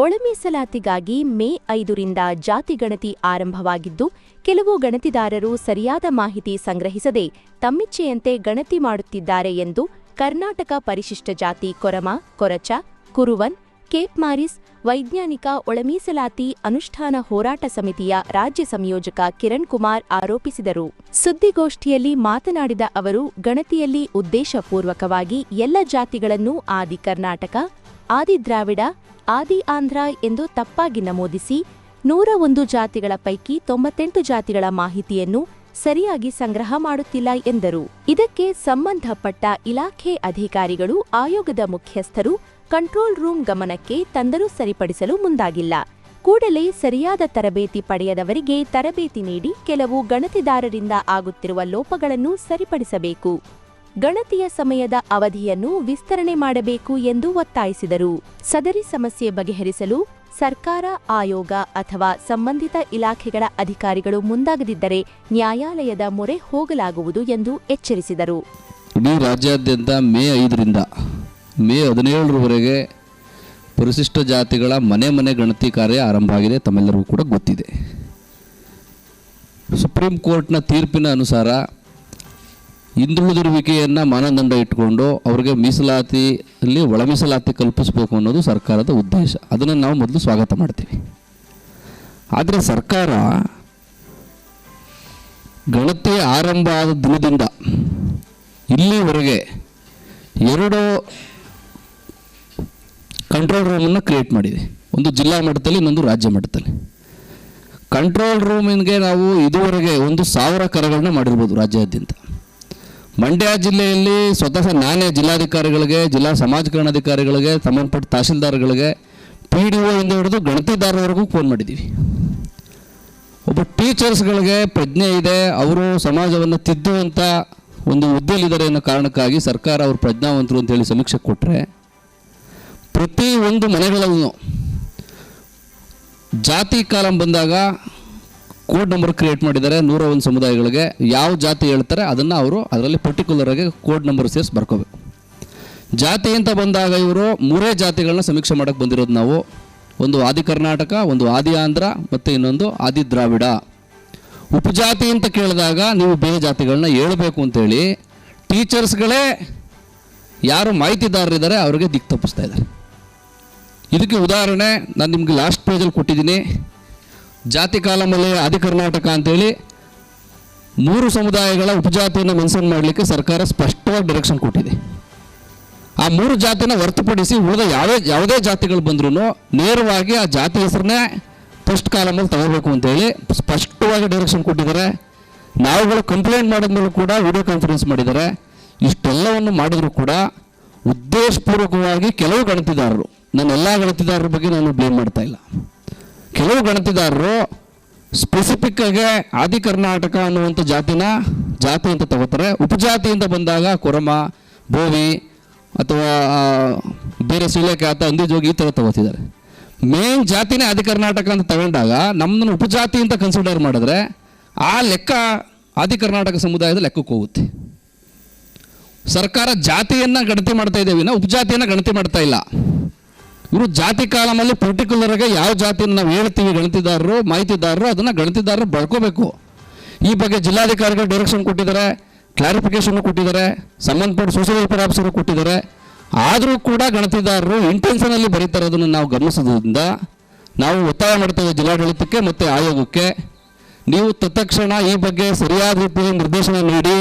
ಒಳಮೀಸಲಾತಿಗಾಗಿ ಮೇ ಐದರಿಂದ ಜಾತಿ ಗಣತಿ ಆರಂಭವಾಗಿದ್ದು, ಕೆಲವು ಗಣತಿದಾರರು ಸರಿಯಾದ ಮಾಹಿತಿ ಸಂಗ್ರಹಿಸದೆ ತಮ್ಮಿಚ್ಛೆಯಂತೆ ಗಣತಿ ಮಾಡುತ್ತಿದ್ದಾರೆ ಎಂದು ಕರ್ನಾಟಕ ಪರಿಶಿಷ್ಟ ಜಾತಿ ಕೊರಮ, ಕೊರಚ, ಕುರುವನ್, ಕೇಪ್ ಮಾರಿಸ್, ವೈಜ್ಞಾನಿಕ ಒಳಮೀಸಲಾತಿ ಅನುಷ್ಠಾನ ಹೋರಾಟ ಸಮಿತಿಯ ರಾಜ್ಯ ಸಂಯೋಜಕ ಕಿರಣ್ ಕುಮಾರ್ ಆರೋಪಿಸಿದರು. ಸುದ್ದಿಗೋಷ್ಠಿಯಲ್ಲಿ ಮಾತನಾಡಿದ ಅವರು, ಗಣತಿಯಲ್ಲಿ ಉದ್ದೇಶಪೂರ್ವಕವಾಗಿ ಎಲ್ಲ ಜಾತಿಗಳನ್ನು ಆದಿ ಕರ್ನಾಟಕ, ಆದಿ ದ್ರಾವಿಡ ಆದಿ ಆಂಧ್ರ ಎಂದು ತಪ್ಪಾಗಿ ನಮೂದಿಸಿ ನೂರ ಒಂದು ಜಾತಿಗಳ ಪೈಕಿ ತೊಂಬತ್ತೆಂಟು ಜಾತಿಗಳ ಮಾಹಿತಿಯನ್ನು ಸರಿಯಾಗಿ ಸಂಗ್ರಹ ಮಾಡುತ್ತಿಲ್ಲ ಎಂದರು. ಇದಕ್ಕೆ ಸಂಬಂಧಪಟ್ಟ ಇಲಾಖೆ ಅಧಿಕಾರಿಗಳು, ಆಯೋಗದ ಮುಖ್ಯಸ್ಥರು ಕಂಟ್ರೋಲ್ ರೂಮ್ ಗಮನಕ್ಕೆ ತಂದರೂ ಸರಿಪಡಿಸಲು ಮುಂದಾಗಿಲ್ಲ. ಕೂಡಲೇ ಸರಿಯಾದ ತರಬೇತಿ ಪಡೆಯದವರಿಗೆ ತರಬೇತಿ ನೀಡಿ ಕೆಲವು ಗಣತಿದಾರರಿಂದ ಆಗುತ್ತಿರುವ ಲೋಪಗಳನ್ನು ಸರಿಪಡಿಸಬೇಕು. ಗಣತಿಯ ಸಮಯದ ಅವಧಿಯನ್ನು ವಿಸ್ತರಣೆ ಮಾಡಬೇಕು ಎಂದು ಒತ್ತಾಯಿಸಿದರು. ಸದರಿ ಸಮಸ್ಯೆ ಬಗೆಹರಿಸಲು ಸರ್ಕಾರ, ಆಯೋಗ ಅಥವಾ ಸಂಬಂಧಿತ ಇಲಾಖೆಗಳ ಅಧಿಕಾರಿಗಳು ಮುಂದಾಗದಿದ್ದರೆ ನ್ಯಾಯಾಲಯದ ಮೊರೆ ಹೋಗಲಾಗುವುದು ಎಂದು ಎಚ್ಚರಿಸಿದರು. ಇಡೀ ರಾಜ್ಯಾದ್ಯಂತ ಮೇ ಐದರಿಂದ ಮೇ ಹದಿನೇಳರವರೆಗೆ ಪರಿಶಿಷ್ಟ ಜಾತಿಗಳ ಮನೆ ಮನೆ ಗಣತಿ ಕಾರ್ಯ ಆರಂಭ ಆಗಿದೆ ತಮ್ಮೆಲ್ಲರಿಗೂ ಕೂಡ ಗೊತ್ತಿದೆ. ಸುಪ್ರೀಂ ಕೋರ್ಟ್ನ ತೀರ್ಪಿನ ಅನುಸಾರ ಹಿಂದುಳಿದಿರುವಿಕೆಯನ್ನು ಮಾನದಂಡ ಇಟ್ಕೊಂಡು ಅವರಿಗೆ ಮೀಸಲಾತಿಯಲ್ಲಿ ಒಳ ಮೀಸಲಾತಿ ಕಲ್ಪಿಸಬೇಕು ಅನ್ನೋದು ಸರ್ಕಾರದ ಉದ್ದೇಶ. ಅದನ್ನು ನಾವು ಮೊದಲು ಸ್ವಾಗತ ಮಾಡ್ತೀವಿ. ಆದರೆ ಸರ್ಕಾರ ಗಣತಿ ಆರಂಭ ಆದ ದಿನದಿಂದ ಇಲ್ಲಿವರೆಗೆ ಎರಡು ಕಂಟ್ರೋಲ್ ರೂಮನ್ನು ಕ್ರಿಯೇಟ್ ಮಾಡಿದೆ. ಒಂದು ಜಿಲ್ಲಾ ಮಟ್ಟದಲ್ಲಿ ಇನ್ನೊಂದು ರಾಜ್ಯ ಮಟ್ಟದಲ್ಲಿ. ಕಂಟ್ರೋಲ್ ರೂಮಿಗೆ ನಾವು ಇದುವರೆಗೆ ಒಂದು ಸಾವಿರ ಕರೆಗಳನ್ನ ಮಾಡಿರ್ಬೋದು ರಾಜ್ಯಾದ್ಯಂತ. ಮಂಡ್ಯ ಜಿಲ್ಲೆಯಲ್ಲಿ ಸ್ವತಃ ನಾನೇ ಜಿಲ್ಲಾಧಿಕಾರಿಗಳಿಗೆ, ಜಿಲ್ಲಾ ಸಮಾಜಕರಣಾಧಿಕಾರಿಗಳಿಗೆ, ಸಂಬಂಧಪಟ್ಟ ತಹಶೀಲ್ದಾರ್ಗಳಿಗೆ ಪಿ ಡಿ ಒಯಿಂದ ಹಿಡಿದು ಗಣತಿದಾರವರೆಗೂ ಫೋನ್ ಮಾಡಿದ್ದೀವಿ ಒಬ್ಬ ಟೀಚರ್ಸ್ಗಳಿಗೆ ಪ್ರಜ್ಞೆ ಇದೆ, ಅವರು ಸಮಾಜವನ್ನು ತಿದ್ದುವಂಥ ಒಂದು ಹುದ್ದೆಯಲ್ಲಿದ್ದಾರೆ ಅನ್ನೋ ಕಾರಣಕ್ಕಾಗಿ ಸರ್ಕಾರ ಅವರು ಪ್ರಜ್ಞಾವಂತರು ಅಂತೇಳಿ ಸಮೀಕ್ಷೆ ಕೊಟ್ಟರೆ ಪ್ರತಿ ಒಂದು ಮನೆಗಳಲ್ಲೂ ಜಾತಿ ಕಾಲಂ ಬಂದಾಗ ಕೋಡ್ ನಂಬರ್ ಕ್ರಿಯೇಟ್ ಮಾಡಿದ್ದಾರೆ ನೂರ ಒಂದು ಸಮುದಾಯಗಳಿಗೆ. ಯಾವ ಜಾತಿ ಹೇಳ್ತಾರೆ ಅದನ್ನು ಅವರು ಅದರಲ್ಲಿ ಪರ್ಟಿಕ್ಯುಲರ್ ಆಗಿ ಕೋಡ್ ನಂಬರ್ ಸೇರಿಸಿ ಬರ್ಕೋಬೇಕು. ಜಾತಿ ಅಂತ ಬಂದಾಗ ಇವರು ಮೂರೇ ಜಾತಿಗಳನ್ನ ಸಮೀಕ್ಷೆ ಮಾಡೋಕ್ಕೆ ಬಂದಿರೋದು ನಾವು. ಒಂದು ಆದಿ ಕರ್ನಾಟಕ, ಒಂದು ಆದಿ ಆಂಧ್ರ ಮತ್ತು ಇನ್ನೊಂದು ಆದಿ ದ್ರಾವಿಡ. ಉಪಜಾತಿ ಅಂತ ಕೇಳಿದಾಗ ನೀವು ಬೇರೆ ಜಾತಿಗಳನ್ನ ಹೇಳಬೇಕು ಅಂತೇಳಿ ಟೀಚರ್ಸ್ಗಳೇ ಯಾರು ಮಾಹಿತಿದಾರರಿದ್ದಾರೆ ಅವರಿಗೆ ದಿಕ್ಕು ತಪ್ಪಿಸ್ತಾ ಇದ್ದಾರೆ. ಇದಕ್ಕೆ ಉದಾಹರಣೆ, ನಾನು ನಿಮಗೆ ಲಾಸ್ಟ್ ಪೇಜಲ್ಲಿ ಕೊಟ್ಟಿದ್ದೀನಿ. ಜಾತಿ ಕಾಲಮಲ್ಲಿ ಆದಿ ಕರ್ನಾಟಕ ಅಂತೇಳಿ ಮೂರು ಸಮುದಾಯಗಳ ಉಪಜಾತಿಯನ್ನು ಮೆನ್ಷನ್ ಮಾಡಲಿಕ್ಕೆ ಸರ್ಕಾರ ಸ್ಪಷ್ಟವಾಗಿ ಡೈರೆಕ್ಷನ್ ಕೊಟ್ಟಿದೆ. ಆ ಮೂರು ಜಾತಿನ ಹೊರತುಪಡಿಸಿ ಉಳಿದ ಯಾವುದೇ ಯಾವುದೇ ಜಾತಿಗಳು ಬಂದ್ರೂ ನೇರವಾಗಿ ಆ ಜಾತಿ ಹೆಸರನ್ನೇ ಫಸ್ಟ್ ಕಾಲಮಲ್ಲಿ ತಗೋಬೇಕು ಅಂತೇಳಿ ಸ್ಪಷ್ಟವಾಗಿ ಡೈರೆಕ್ಷನ್ ಕೊಟ್ಟಿದ್ದಾರೆ. ನಾವುಗಳು ಕಂಪ್ಲೇಂಟ್ ಮಾಡಿದ ಮೇಲೂ ಕೂಡ ವಿಡಿಯೋ ಕಾನ್ಫರೆನ್ಸ್ ಮಾಡಿದ್ದಾರೆ. ಇಷ್ಟೆಲ್ಲವನ್ನು ಮಾಡಿದರೂ ಕೂಡ ಉದ್ದೇಶಪೂರ್ವಕವಾಗಿ ಕೆಲವು ಗಣತಿದಾರರು ನಾನು ಎಲ್ಲ ಗಣತಿದಾರರ ಬಗ್ಗೆ ನಾನು ಬ್ಲೇಮ್ ಮಾಡ್ತಾ ಇಲ್ಲ. ಕೆಲವು ಗಣತಿದಾರರು ಸ್ಪೆಸಿಫಿಕ್ ಆಗಿ ಆದಿ ಕರ್ನಾಟಕ ಅನ್ನುವಂಥ ಜಾತಿನ ಜಾತಿ ಅಂತ ತಗೋತಾರೆ. ಉಪಜಾತಿಯಿಂದ ಬಂದಾಗ ಕೊರಮ, ಬೋವಿ ಅಥವಾ ಬೇರೆ ಸೂಳೆಕ್ಯಾತ ಅಂದಿಜೋಗಿ ಈ ಥರ ತಗೋತಿದ್ದಾರೆ. ಮೇನ್ ಜಾತಿನೇ ಆದಿ ಕರ್ನಾಟಕ ಅಂತ ತಗೊಂಡಾಗ ನಮ್ಮನ್ನು ಉಪಜಾತಿ ಅಂತ ಕನ್ಸಿಡರ್ ಮಾಡಿದ್ರೆ ಆ ಲೆಕ್ಕ ಆದಿ ಕರ್ನಾಟಕ ಸಮುದಾಯದ ಲೆಕ್ಕಕ್ಕೆ ಹೋಗುತ್ತೆ. ಸರ್ಕಾರ ಜಾತಿಯನ್ನು ಗಣತಿ ಮಾಡ್ತಾ ಇದ್ದೇವೆ ನಾವು ಉಪಜಾತಿಯನ್ನು ಗಣತಿ ಮಾಡ್ತಾ ಇಲ್ಲ. ಇವರು ಜಾತಿ ಕಾಲಮಲ್ಲಿ ಪರ್ಟಿಕ್ಯುಲರ್ ಆಗಿ ಯಾವ ಜಾತಿಯನ್ನು ನಾವು ಹೇಳ್ತೀವಿ, ಗಣತಿದಾರರು, ಮಾಹಿತಿದಾರರು, ಅದನ್ನು ಗಣತಿದಾರರು ಬಳ್ಕೋಬೇಕು. ಈ ಬಗ್ಗೆ ಜಿಲ್ಲಾಧಿಕಾರಿಗಳು ಡೈರೆಕ್ಷನ್ ಕೊಟ್ಟಿದ್ದಾರೆ ಕ್ಲಾರಿಫಿಕೇಶನ್ ಕೊಟ್ಟಿದ್ದಾರೆ, ಸಂಬಂಧಪಟ್ಟ ಸೋಷಿಯಲ್ ವೆಲ್ಫೇರ್ ಆಫೀಸರ್ ಕೊಟ್ಟಿದ್ದಾರೆ. ಆದರೂ ಕೂಡ ಗಣತಿದಾರರು ಇಂಟೆನ್ಷನಲ್ಲಿ ಬರೀತಾರೆ ಅದನ್ನು ನಾವು ಗಮನಿಸೋದ್ರಿಂದ ನಾವು ಒತ್ತಾಯ ಮಾಡ್ತೇವೆ ಜಿಲ್ಲಾಡಳಿತಕ್ಕೆ ಮತ್ತು ಆಯೋಗಕ್ಕೆ. ನೀವು ತತ್ಕ್ಷಣ ಈ ಬಗ್ಗೆ ಸರಿಯಾದ ರೀತಿಯಲ್ಲಿ ನಿರ್ದೇಶನ ನೀಡಿ.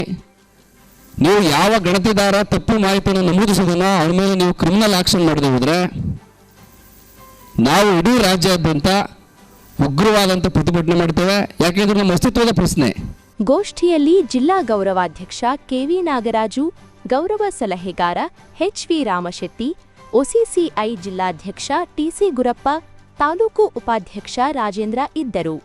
ನೀವು ಯಾವ ಗಣತಿದಾರ ತಪ್ಪು ಮಾಹಿತಿಯನ್ನು ನಮೂದಿಸೋದನ್ನು ಅವ್ರ ಮೇಲೆ ನೀವು ಕ್ರಿಮಿನಲ್ ಆ್ಯಕ್ಷನ್ ಮಾಡದೆ ಹೋದರೆ ನಾವು ಇಡೀ ರಾಜ್ಯಾದ್ಯಂತ ಉಗ್ರವಾದಂಥ ಪ್ರತಿಭಟನೆ ಮಾಡ್ತೇವೆ. ಯಾಕೆಂದ್ರೆ ನಮ್ಮ ಅಸ್ತಿತ್ವದ ಪ್ರಶ್ನೆ. ಗೋಷ್ಠಿಯಲ್ಲಿ ಜಿಲ್ಲಾ ಗೌರವಾಧ್ಯಕ್ಷ ಕೆವಿ ನಾಗರಾಜು, ಗೌರವ ಸಲಹೆಗಾರ ಎಚ್ ವಿ ರಾಮಶೆಟ್ಟಿ, ಒಸಿಸಿಐ ಜಿಲ್ಲಾಧ್ಯಕ್ಷ ಟಿಸಿ ಗುರಪ್ಪ, ತಾಲೂಕು ಉಪಾಧ್ಯಕ್ಷ ರಾಜೇಂದ್ರ ಇದ್ದರು.